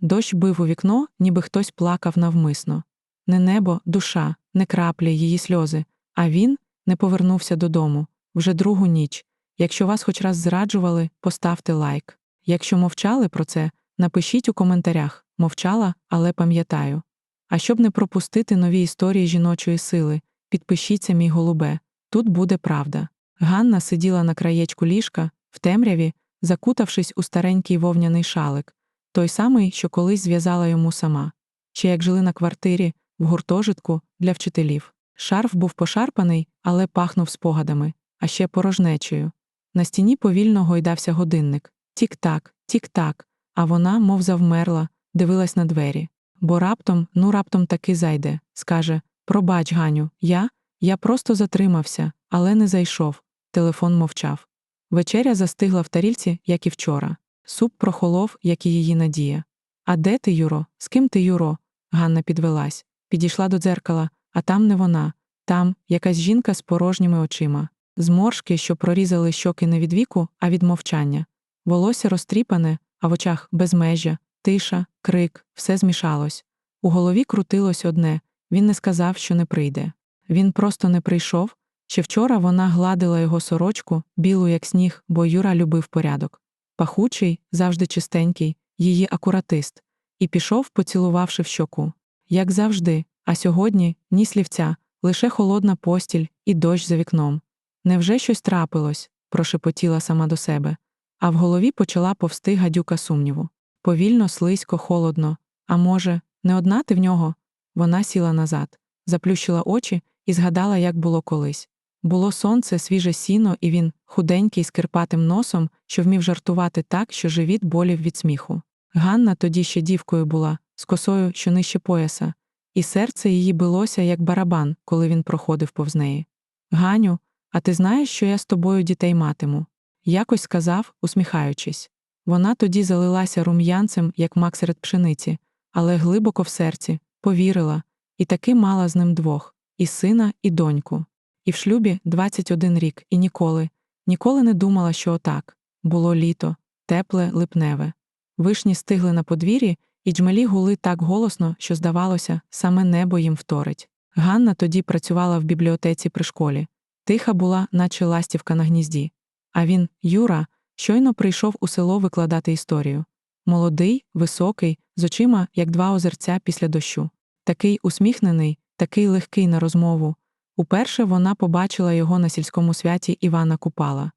Дощ бив у вікно, ніби хтось плакав навмисно. Не небо, душа, не краплі, її сльози, а він не повернувся додому вже другу ніч. Якщо вас хоч раз зраджували, поставте лайк. Якщо мовчали про це, напишіть у коментарях мовчала, але пам'ятаю. А щоб не пропустити нові історії жіночої сили, підпишіться, мій голубе. Тут буде правда. Ганна сиділа на краєчку ліжка, в темряві, закутавшись у старенький вовняний шалик, той самий, що колись зв'язала йому сама. Ще як жили на квартирі, в гуртожитку для вчителів. Шарф був пошарпаний, але пахнув спогадами, а ще порожнечею. На стіні повільно гойдався годинник. Тік-так, тік-так, а вона, мов завмерла, дивилась на двері. Бо раптом, ну раптом таки зайде, скаже Пробач, Ганю, я, я просто затримався, але не зайшов. Телефон мовчав. Вечеря застигла в тарільці, як і вчора. Суп прохолов, як і її надія. А де ти, Юро? З ким ти, Юро? Ганна підвелась, підійшла до дзеркала, а там не вона, там якась жінка з порожніми очима, зморшки, що прорізали щоки не від віку, а від мовчання. Волосся розтріпане, а в очах безмежжя, тиша, крик, все змішалось. У голові крутилось одне він не сказав, що не прийде. Він просто не прийшов. Ще вчора вона гладила його сорочку, білу, як сніг, бо Юра любив порядок. Пахучий, завжди чистенький, її акуратист, і пішов, поцілувавши в щоку. Як завжди, а сьогодні ні слівця, лише холодна постіль і дощ за вікном. Невже щось трапилось? прошепотіла сама до себе, а в голові почала повсти гадюка сумніву. Повільно, слизько, холодно. А може, не одна ти в нього? Вона сіла назад, заплющила очі і згадала, як було колись. Було сонце, свіже сіно, і він, худенький, з кирпатим носом, що вмів жартувати так, що живіт болів від сміху. Ганна тоді ще дівкою була, з косою, що нижче пояса, і серце її билося, як барабан, коли він проходив повз неї. Ганю, а ти знаєш, що я з тобою дітей матиму? Якось сказав, усміхаючись. Вона тоді залилася рум'янцем, як мак серед пшениці, але глибоко в серці, повірила, і таки мала з ним двох і сина, і доньку. І в шлюбі 21 рік, і ніколи, ніколи не думала, що отак. Було літо, тепле, липневе. Вишні стигли на подвір'ї, і джмелі гули так голосно, що, здавалося, саме небо їм вторить. Ганна тоді працювала в бібліотеці при школі. Тиха була, наче ластівка на гнізді. А він, Юра, щойно прийшов у село викладати історію. Молодий, високий, з очима, як два озерця після дощу. Такий усміхнений, такий легкий на розмову. Уперше вона побачила його на сільському святі Івана Купала.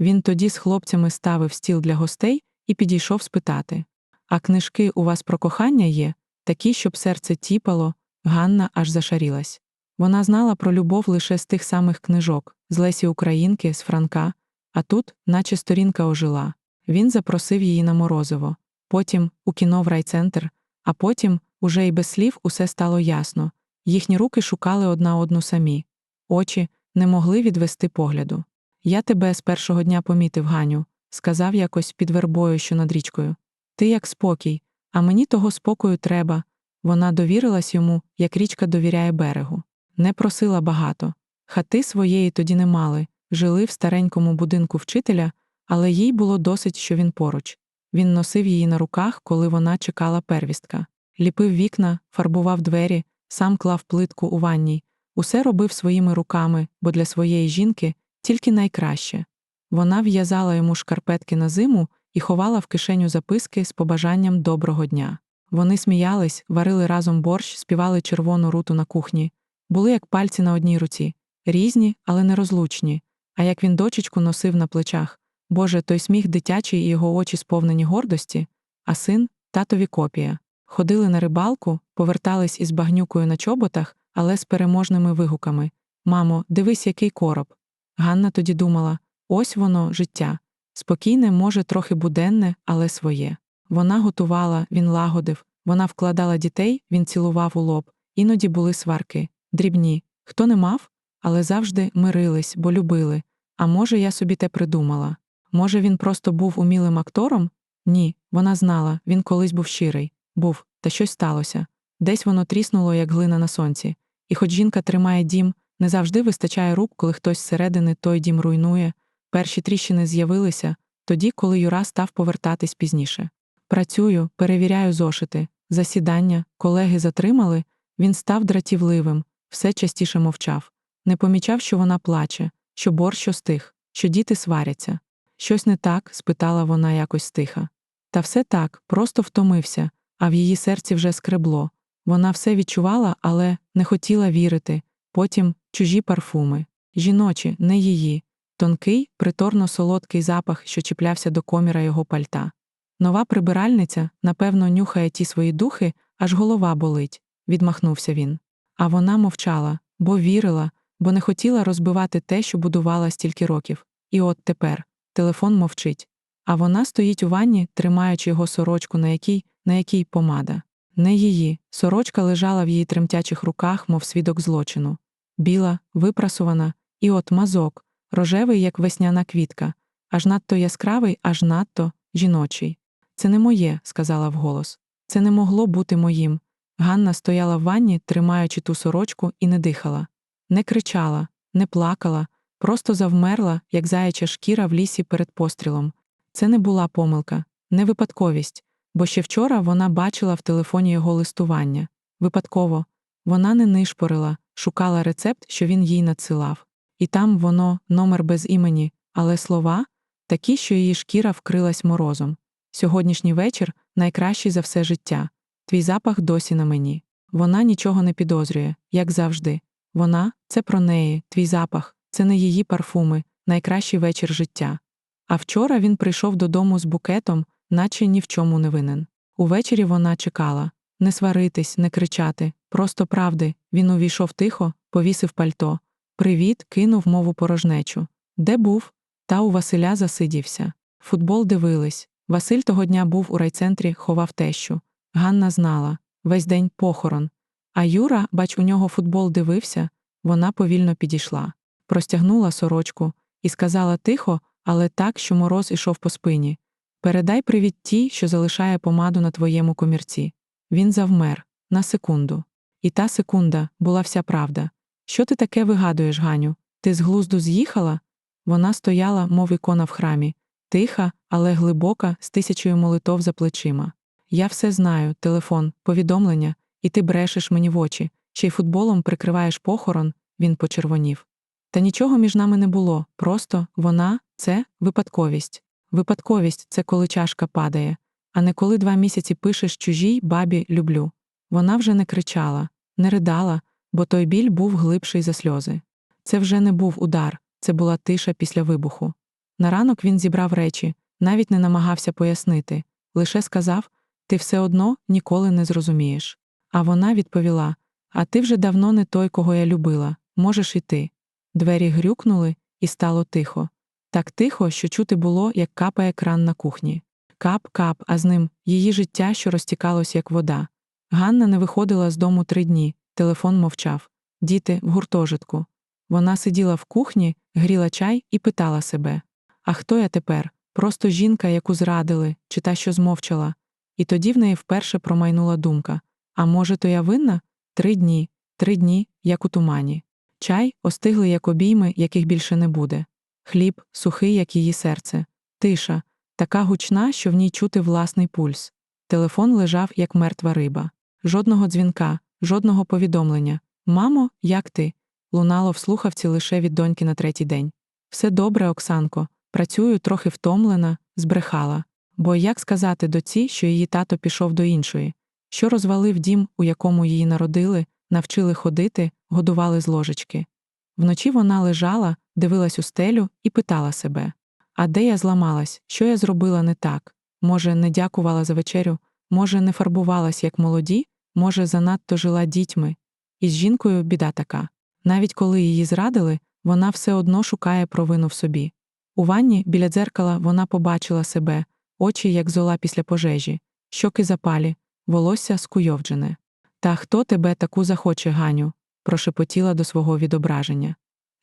Він тоді з хлопцями ставив стіл для гостей і підійшов спитати А книжки у вас про кохання є, такі, щоб серце тіпало, Ганна аж зашарілась. Вона знала про любов лише з тих самих книжок, з Лесі Українки, з Франка, а тут, наче сторінка ожила. Він запросив її на морозиво, потім у кіно в райцентр, а потім, уже й без слів, усе стало ясно. Їхні руки шукали одна одну самі. Очі не могли відвести погляду. Я тебе з першого дня помітив, Ганю, сказав якось під вербою, що над річкою. Ти як спокій, а мені того спокою треба. Вона довірилась йому, як річка довіряє берегу. Не просила багато. Хати своєї тоді не мали, жили в старенькому будинку вчителя, але їй було досить, що він поруч. Він носив її на руках, коли вона чекала первістка, ліпив вікна, фарбував двері, сам клав плитку у ванній, усе робив своїми руками, бо для своєї жінки тільки найкраще. Вона в'язала йому шкарпетки на зиму і ховала в кишеню записки з побажанням доброго дня. Вони сміялись, варили разом борщ, співали червону руту на кухні, були як пальці на одній руці, різні, але нерозлучні. А як він дочечку носив на плечах, Боже, той сміх дитячий і його очі сповнені гордості, а син татові копія. Ходили на рибалку, повертались із багнюкою на чоботах, але з переможними вигуками Мамо, дивись, який короб. Ганна тоді думала ось воно, життя. Спокійне, може, трохи буденне, але своє. Вона готувала, він лагодив, вона вкладала дітей, він цілував у лоб, іноді були сварки, дрібні. Хто не мав, але завжди мирились, бо любили. А може, я собі те придумала. Може, він просто був умілим актором? Ні, вона знала, він колись був щирий, був, та щось сталося. Десь воно тріснуло, як глина на сонці. І хоч жінка тримає дім, не завжди вистачає рук, коли хтось зсередини той дім руйнує. Перші тріщини з'явилися тоді, коли Юра став повертатись пізніше. Працюю, перевіряю зошити. Засідання, колеги затримали, він став дратівливим, все частіше мовчав. Не помічав, що вона плаче, що борщ остиг, що діти сваряться. Щось не так? спитала вона якось стиха. Та все так, просто втомився, а в її серці вже скребло. Вона все відчувала, але не хотіла вірити. Потім чужі парфуми, жіночі, не її, тонкий, приторно солодкий запах, що чіплявся до коміра його пальта. Нова прибиральниця, напевно, нюхає ті свої духи, аж голова болить, відмахнувся він. А вона мовчала, бо вірила, бо не хотіла розбивати те, що будувала стільки років. І от тепер телефон мовчить. А вона стоїть у ванні, тримаючи його сорочку, на якій, на якій помада. Не її. Сорочка лежала в її тремтячих руках, мов свідок злочину. Біла, випрасувана, і от мазок, рожевий, як весняна квітка, аж надто яскравий, аж надто жіночий. Це не моє, сказала вголос. Це не могло бути моїм. Ганна стояла в ванні, тримаючи ту сорочку, і не дихала. Не кричала, не плакала, просто завмерла, як заяча шкіра в лісі перед пострілом. Це не була помилка, не випадковість, бо ще вчора вона бачила в телефоні його листування. Випадково, вона не нишпорила, шукала рецепт, що він їй надсилав. І там воно, номер без імені, але слова такі, що її шкіра вкрилась морозом. Сьогоднішній вечір найкращий за все життя. Твій запах досі на мені. Вона нічого не підозрює, як завжди. Вона це про неї, твій запах, це не її парфуми, найкращий вечір життя. А вчора він прийшов додому з букетом, наче ні в чому не винен. Увечері вона чекала не сваритись, не кричати, просто правди. Він увійшов тихо, повісив пальто. Привіт, кинув мову порожнечу. Де був? Та у Василя засидівся. Футбол дивились. Василь того дня був у райцентрі, ховав тещу. Ганна знала весь день похорон. А Юра, бач, у нього футбол дивився, вона повільно підійшла, простягнула сорочку і сказала тихо, але так, що мороз ішов по спині. Передай привіт тій, що залишає помаду на твоєму комірці. Він завмер на секунду. І та секунда була вся правда. Що ти таке вигадуєш, Ганю? Ти з глузду з'їхала? Вона стояла, мов ікона в храмі, тиха, але глибока, з тисячою молитов за плечима. Я все знаю, телефон, повідомлення, і ти брешеш мені в очі, ще й футболом прикриваєш похорон, він почервонів. Та нічого між нами не було, просто вона це випадковість. Випадковість це коли чашка падає, а не коли два місяці пишеш чужій бабі люблю. Вона вже не кричала, не ридала, бо той біль був глибший за сльози. Це вже не був удар, це була тиша після вибуху. На ранок він зібрав речі, навіть не намагався пояснити, лише сказав ти все одно ніколи не зрозумієш. А вона відповіла А ти вже давно не той, кого я любила, можеш іти. Двері грюкнули, і стало тихо. Так тихо, що чути було, як капає кран на кухні. Кап-кап, а з ним її життя, що розтікалось, як вода. Ганна не виходила з дому три дні, телефон мовчав. Діти в гуртожитку. Вона сиділа в кухні, гріла чай і питала себе А хто я тепер? Просто жінка, яку зрадили, чи та, що змовчала. І тоді в неї вперше промайнула думка А може, то я винна? Три дні, три дні, як у тумані. Чай остигли, як обійми, яких більше не буде. Хліб, сухий, як її серце, тиша, така гучна, що в ній чути власний пульс. Телефон лежав, як мертва риба. Жодного дзвінка, жодного повідомлення. Мамо, як ти? лунало в слухавці лише від доньки на третій день. Все добре, Оксанко, працюю трохи втомлена, збрехала. Бо як сказати доці, що її тато пішов до іншої, що розвалив дім, у якому її народили, навчили ходити, годували з ложечки. Вночі вона лежала, дивилась у стелю і питала себе А де я зламалась, що я зробила не так? Може, не дякувала за вечерю, може, не фарбувалась, як молоді, може, занадто жила дітьми. І з жінкою біда така. Навіть коли її зрадили, вона все одно шукає провину в собі. У ванні біля дзеркала вона побачила себе, очі, як зола після пожежі, щоки запалі, волосся скуйовджене. Та хто тебе таку захоче, Ганю? прошепотіла до свого відображення.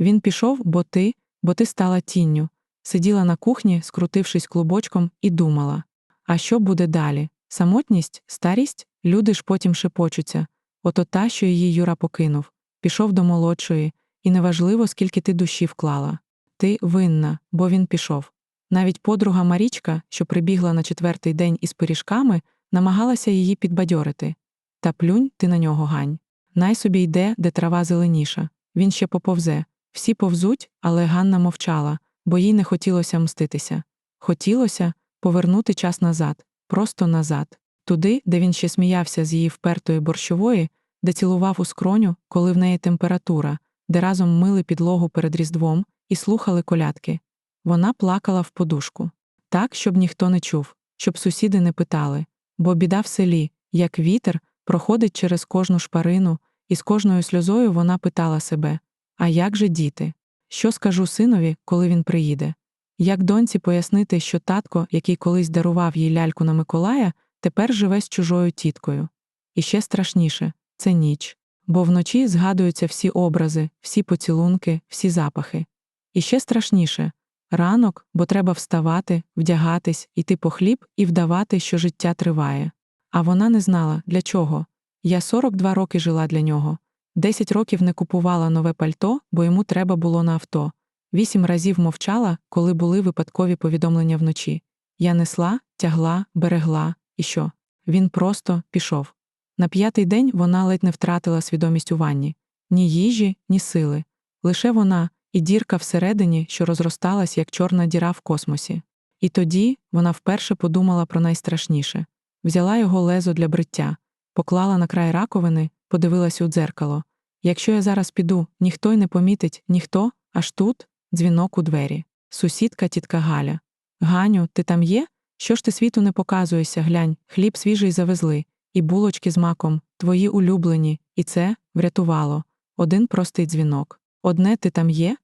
Він пішов, бо ти, бо ти стала тінню, сиділа на кухні, скрутившись клубочком, і думала а що буде далі? Самотність, старість, люди ж потім шепочуться. Ото та, що її Юра покинув, пішов до молодшої, і неважливо, скільки ти душі вклала. Ти винна, бо він пішов. Навіть подруга Марічка, що прибігла на четвертий день із пиріжками, намагалася її підбадьорити. Та плюнь ти на нього, гань. Най собі йде, де трава зеленіша. Він ще поповзе. Всі повзуть, але Ганна мовчала, бо їй не хотілося мститися. Хотілося повернути час назад, просто назад, туди, де він ще сміявся з її впертої борщової, де цілував у скроню, коли в неї температура, де разом мили підлогу перед Різдвом і слухали колядки. Вона плакала в подушку. Так, щоб ніхто не чув, щоб сусіди не питали, бо біда в селі, як вітер, проходить через кожну шпарину, і з кожною сльозою вона питала себе А як же діти? Що скажу синові, коли він приїде? Як доньці пояснити, що татко, який колись дарував їй ляльку на Миколая, тепер живе з чужою тіткою? І ще страшніше це ніч, бо вночі згадуються всі образи, всі поцілунки, всі запахи. І ще страшніше ранок, бо треба вставати, вдягатись, йти по хліб і вдавати, що життя триває. А вона не знала, для чого. Я 42 роки жила для нього. 10 років не купувала нове пальто, бо йому треба було на авто. Вісім разів мовчала, коли були випадкові повідомлення вночі. Я несла, тягла, берегла, і що? Він просто пішов. На п'ятий день вона ледь не втратила свідомість у ванні ні їжі, ні сили. Лише вона і дірка всередині, що розросталась, як чорна діра в космосі. І тоді вона вперше подумала про найстрашніше взяла його лезо для бриття, поклала на край раковини, подивилась у дзеркало. Якщо я зараз піду, ніхто й не помітить, ніхто, аж тут дзвінок у двері. Сусідка тітка Галя. Ганю, ти там є? Що ж ти світу не показуєшся, глянь, хліб свіжий завезли, і булочки з маком, твої улюблені, і це врятувало. Один простий дзвінок. Одне ти там є?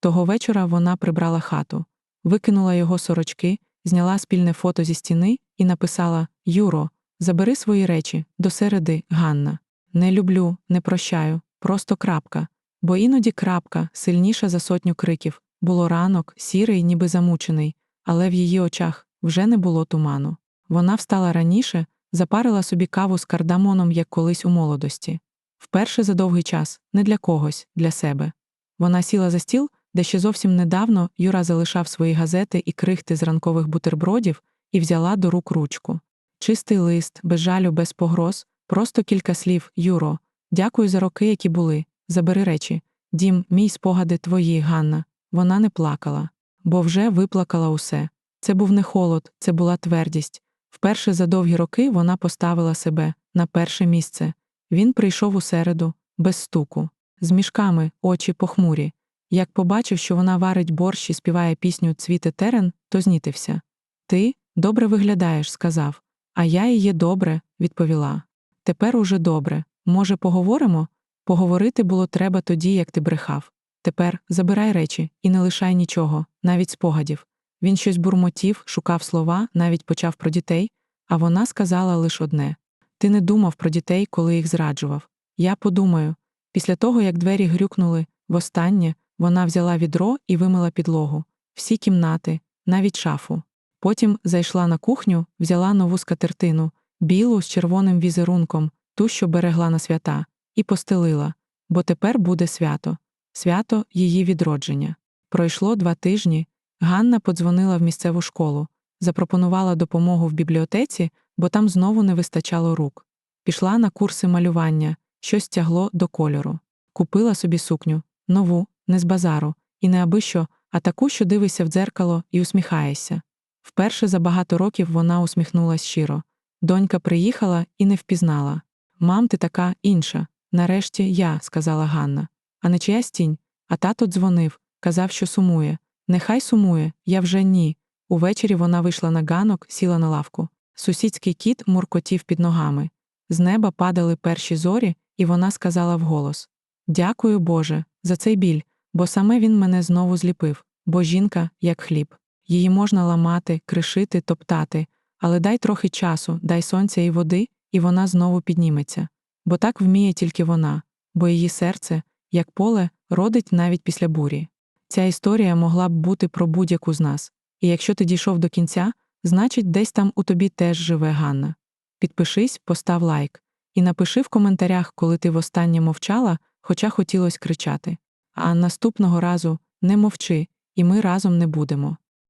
Того вечора вона прибрала хату, викинула його сорочки, зняла спільне фото зі стіни і написала Юро, забери свої речі, до середи, Ганна. Не люблю, не прощаю, просто крапка. Бо іноді крапка, сильніша за сотню криків, було ранок, сірий, ніби замучений, але в її очах вже не було туману. Вона встала раніше, запарила собі каву з кардамоном, як колись у молодості. Вперше за довгий час, не для когось, для себе. Вона сіла за стіл, де ще зовсім недавно Юра залишав свої газети і крихти з ранкових бутербродів, і взяла до рук ручку. Чистий лист, без жалю, без погроз, просто кілька слів Юро, дякую за роки, які були. Забери речі. Дім, мій спогади твої, Ганна. Вона не плакала, бо вже виплакала усе. Це був не холод, це була твердість. Вперше за довгі роки вона поставила себе на перше місце. Він прийшов у середу, без стуку, з мішками, очі похмурі. Як побачив, що вона варить борщ і співає пісню Цвіте терен, то знітився. Ти добре виглядаєш, сказав. А я є добре, відповіла. Тепер уже добре. Може, поговоримо? Поговорити було треба тоді, як ти брехав. Тепер забирай речі і не лишай нічого, навіть спогадів. Він щось бурмотів, шукав слова, навіть почав про дітей, а вона сказала лише одне ти не думав про дітей, коли їх зраджував. Я подумаю. Після того, як двері грюкнули, востаннє вона взяла відро і вимила підлогу, всі кімнати, навіть шафу. Потім зайшла на кухню, взяла нову скатертину, білу з червоним візерунком, ту, що берегла на свята, і постелила, бо тепер буде свято, свято її відродження. Пройшло два тижні. Ганна подзвонила в місцеву школу, запропонувала допомогу в бібліотеці, бо там знову не вистачало рук. Пішла на курси малювання, щось тягло до кольору. Купила собі сукню, нову, не з базару, і не аби що, а таку, що дивишся в дзеркало і усміхаєшся. Вперше за багато років вона усміхнулась щиро. Донька приїхала і не впізнала. Мам, ти така інша. Нарешті я, сказала Ганна. А не чиясь тінь. А тато дзвонив, казав, що сумує. Нехай сумує, я вже ні. Увечері вона вийшла на ганок, сіла на лавку. Сусідський кіт муркотів під ногами. З неба падали перші зорі, і вона сказала вголос Дякую, Боже, за цей біль, бо саме він мене знову зліпив, бо жінка, як хліб. Її можна ламати, кришити, топтати, але дай трохи часу, дай сонця і води, і вона знову підніметься. Бо так вміє тільки вона, бо її серце, як поле, родить навіть після бурі. Ця історія могла б бути про будь-яку з нас, і якщо ти дійшов до кінця, значить, десь там у тобі теж живе Ганна. Підпишись, постав лайк, і напиши в коментарях, коли ти востаннє мовчала, хоча хотілося кричати. А наступного разу не мовчи, і ми разом не будемо.